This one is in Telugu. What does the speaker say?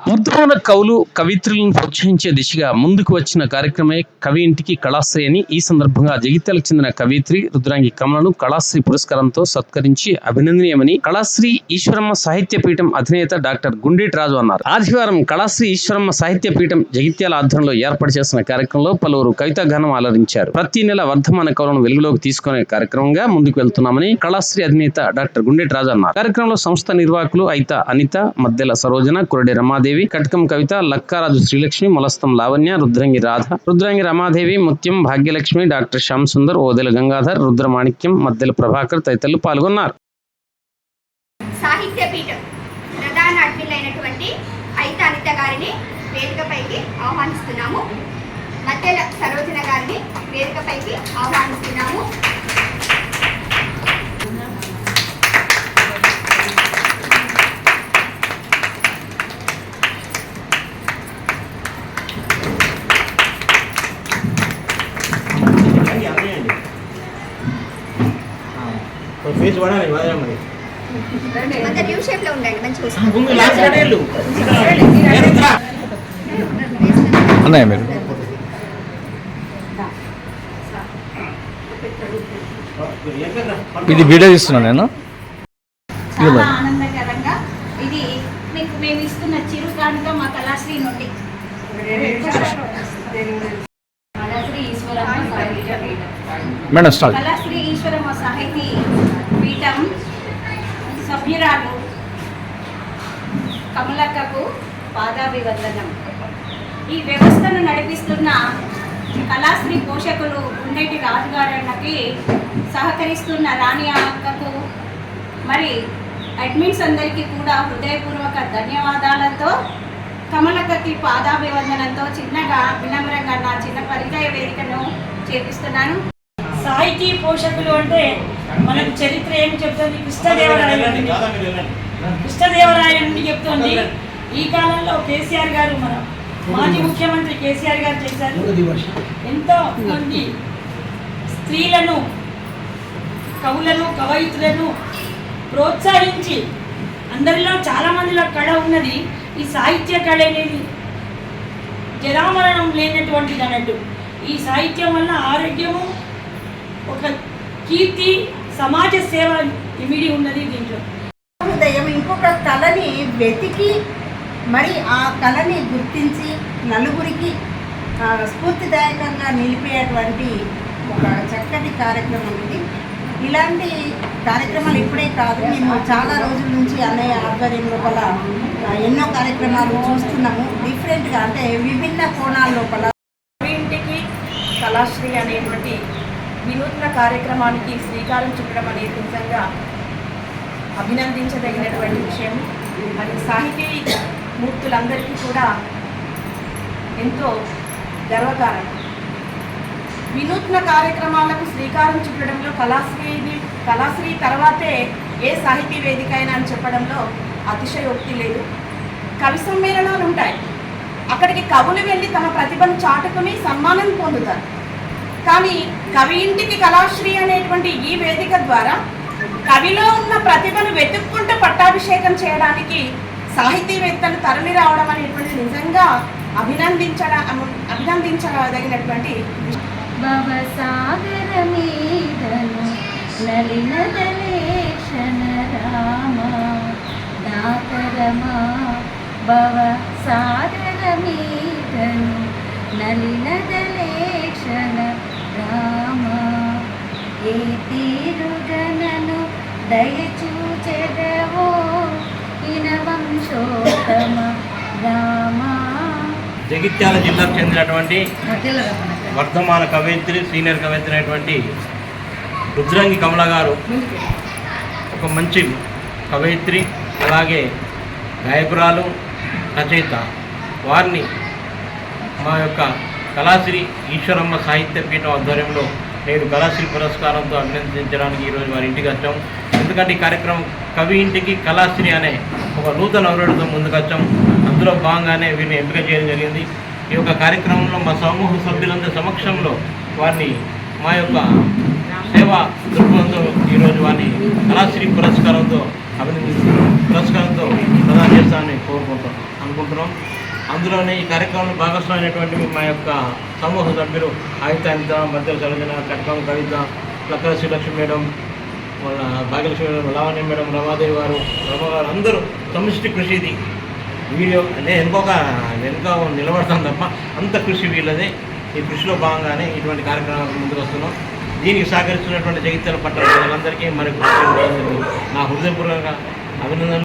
ముద్రణ కవులు కవిత్రులను ప్రోత్సహించే దిశగా ముందుకు వచ్చిన కార్యక్రమే కవి ఇంటికి కళాశ్రీ అని ఈ సందర్భంగా జగిత్యాలకు చెందిన కవిత్రి రుద్రాంగి కమలను కళాశ్రీ పురస్కారంతో సత్కరించి అభినందనీయమని కళాశ్రీ ఈశ్వరమ్మ సాహిత్య పీఠం అధినేత డాక్టర్ గుండేటి రాజు అన్నారు. ఆదివారం కళాశ్రీ ఈశ్వరమ్మ సాహిత్య పీఠం జగిత్యాల ఆధ్వర్యంలో ఏర్పాటు చేసిన కార్యక్రమంలో పలువురు కవితా ఘనం ఆలరించారు. ప్రతి నెల వర్ధమాన కవులను వెలుగులోకి తీసుకునే కార్యక్రమంగా ముందుకు వెళ్తున్నామని కళాశ్రీ అధినేత డాక్టర్ గుండేటి రాజు అన్నారు. కార్యక్రమంలో సంస్థ నిర్వాహకులు అయిత అనిత మద్దెల సరోజన కురడి రమాదేవి రమాదేవి కటకం కవిత లక్కారాజు శ్రీలక్ష్మి మొలస్తం లావణ్య రుద్రంగి రాధ రుద్రంగి రమాదేవి ముత్యం భాగ్యలక్ష్మి డాక్టర్ శ్యామ్ సుందర్ ఓదెల గంగాధర్ రుద్రమాణిక్యం మద్దెల ప్రభాకర్ తదితరులు పాల్గొన్నారు. సాహిత్య ప్రధాన అడ్మిన్ అయినటువంటి అనిత గారిని వేదికపైకి ఆహ్వానిస్తున్నాము. మధ్యల సరోజన గారిని వేదికపైకి ఆహ్వానిస్తున్నాము. ఫేస్ పడాలి వదలం మరి అన్నయ్య ఇది వీడియో తీస్తున్నాను నేను. ఇదిగో చాలా మరి. ఆనందకరంగా ఇది మీకు మేము ఇస్తున్న చిరు కానుక మా కళాశ్రీ నుండి కళాశ్రీ ఈశ్వరమ్మ సాహిత్య పీఠం మేడం స్టార్ట్ కళాశ్రీ ఈశ్వరమ్మ సాహితీ పీఠం సభ్యురాలు కమలక్కకు పాదాభివందనం. ఈ వ్యవస్థను నడిపిస్తున్న కళాశ్రీ పోషకులు ఉండేటి రాజుగారన్నకి సహకరిస్తున్న రాణి అక్కకు మరి అడ్మిన్స్ అందరికీ కూడా హృదయపూర్వక ధన్యవాదాలతో కమలక్కకి పాదాభివందనంతో చిన్నగా వినమ్రంగా నా చిన్న పరిచయ వేదికను చేపిస్తున్నాను. సాహితీ పోషకులు అంటే మనకు చరిత్ర ఏం చెప్తుంది? కృష్ణదేవరాయ కృష్ణదేవరాయలు చెప్తోంది. చెప్తుంది ఈ కాలంలో కేసీఆర్ గారు మన మాజీ ముఖ్యమంత్రి కేసీఆర్ గారు చేశారు. ఎంతో మంది స్త్రీలను కవులను కవయితులను ప్రోత్సహించి అందరిలో చాలా మందిలో కళ ఉన్నది. ఈ సాహిత్య కళ అనేది జరామరణం లేనటువంటిది అన్నట్టు. ఈ సాహిత్యం వల్ల ఆరోగ్యము ఒక కీర్తి సమాజ సేవ ఇమిడి ఉన్నది దీంట్లో. హృదయం ఇంకొక కళని వెతికి మరి ఆ కళని గుర్తించి నలుగురికి స్ఫూర్తిదాయకంగా నిలిపేటువంటి ఒక చక్కటి కార్యక్రమం ఇది. ఇలాంటి కార్యక్రమాలు ఇప్పుడే కాదు. మేము చాలా రోజుల నుంచి అన్నయ్య ఆధ్వర్యం లోపల ఎన్నో కార్యక్రమాలు చూస్తున్నాము. డిఫరెంట్గా అంటే విభిన్న కోణాల లోపల ఇంటికి కళాశ్రీ అనేటువంటి వినూత్న కార్యక్రమానికి శ్రీకారం చుట్టడం అనేది నిజంగా అభినందించదగినటువంటి విషయం. మరి సాహితీ మూర్తులందరికీ కూడా ఎంతో గర్వకారణం. వినూత్న కార్యక్రమాలకు శ్రీకారం చుట్టడంలో కళాశ్రీని కళాశ్రీ తర్వాతే ఏ సాహితీ వేదిక అయినా అని చెప్పడంలో అతిశయోక్తి లేదు. కవి సమ్మేళనాలు ఉంటాయి. అక్కడికి కవులు వెళ్ళి తమ ప్రతిభను చాటుకుని సన్మానం పొందుతారు. కానీ కవి ఇంటికి కళాశ్రీ అనేటువంటి ఈ వేదిక ద్వారా కవిలో ఉన్న ప్రతిభను వెతుక్కుంటూ పట్టాభిషేకం చేయడానికి సాహితీవేత్తలు తరలి రావడం అనేటువంటి నిజంగా అభినందించడం అభినందించదగినటువంటి విషయం. భవసాగరమీదను నలినదలేక్షణ రామ దాతరమా భవసాగరమీదను నలినదలేక్షణ రామ ఏ తీరుగనను దయచూచెదవో ఇనవంశోత్తమ రామా జగిత్యాల జిల్లాకు చెందినటువంటి వర్ధమాన కవయిత్రి సీనియర్ కవయిత్రి అయినటువంటి రుద్రంగి కమల గారు ఒక మంచి కవయిత్రి అలాగే గాయకురాలు రచయిత. వారిని మా యొక్క కళాశ్రీ ఈశ్వరమ్మ సాహిత్య పీఠం ఆధ్వర్యంలో నేను కళాశ్రీ పురస్కారంతో అభినందించడానికి ఈరోజు వారి ఇంటికి వచ్చాం. ఎందుకంటే ఈ కార్యక్రమం కవి ఇంటికి కళాశ్రీ అనే ఒక నూతన అవరుడితో ముందుకు వచ్చాం. అందులో భాగంగానే వీరిని ఎంపిక చేయడం జరిగింది. ఈ యొక్క కార్యక్రమంలో మా సమూహ సభ్యులందరి సమక్షంలో వారిని మా యొక్క సేవా దృక్పథంతో ఈరోజు వారిని కళాశ్రీ పురస్కారంతో అభినందిస్తున్నాం పురస్కారంతో ప్రదానం చేస్తానని కోరుకుంటాం అనుకుంటున్నాం. అందులోనే ఈ కార్యక్రమంలో భాగస్వామైనటువంటి మా యొక్క సమూహ సభ్యులు ఆయుతాంత మధ్య Sarojana Katkam Kavitha Lakkala Srilakshmi madam Bhagyalakshmi madam Lavanya madam Ramadevi garu రమగారు అందరూ సమిష్టి కృషి ఇది వీడియో నేను వెనుకోక వెనుక నిలబడతాను తప్ప అంత కృషి వీళ్ళది. ఈ కృషిలో భాగంగానే ఇటువంటి కార్యక్రమాలకు ముందుకు వస్తున్నాం. దీనికి సహకరిస్తున్నటువంటి జగిత్యాల పట్టణ ప్రజలందరికీ మరి నా హృదయపూర్వక అభినందనలు.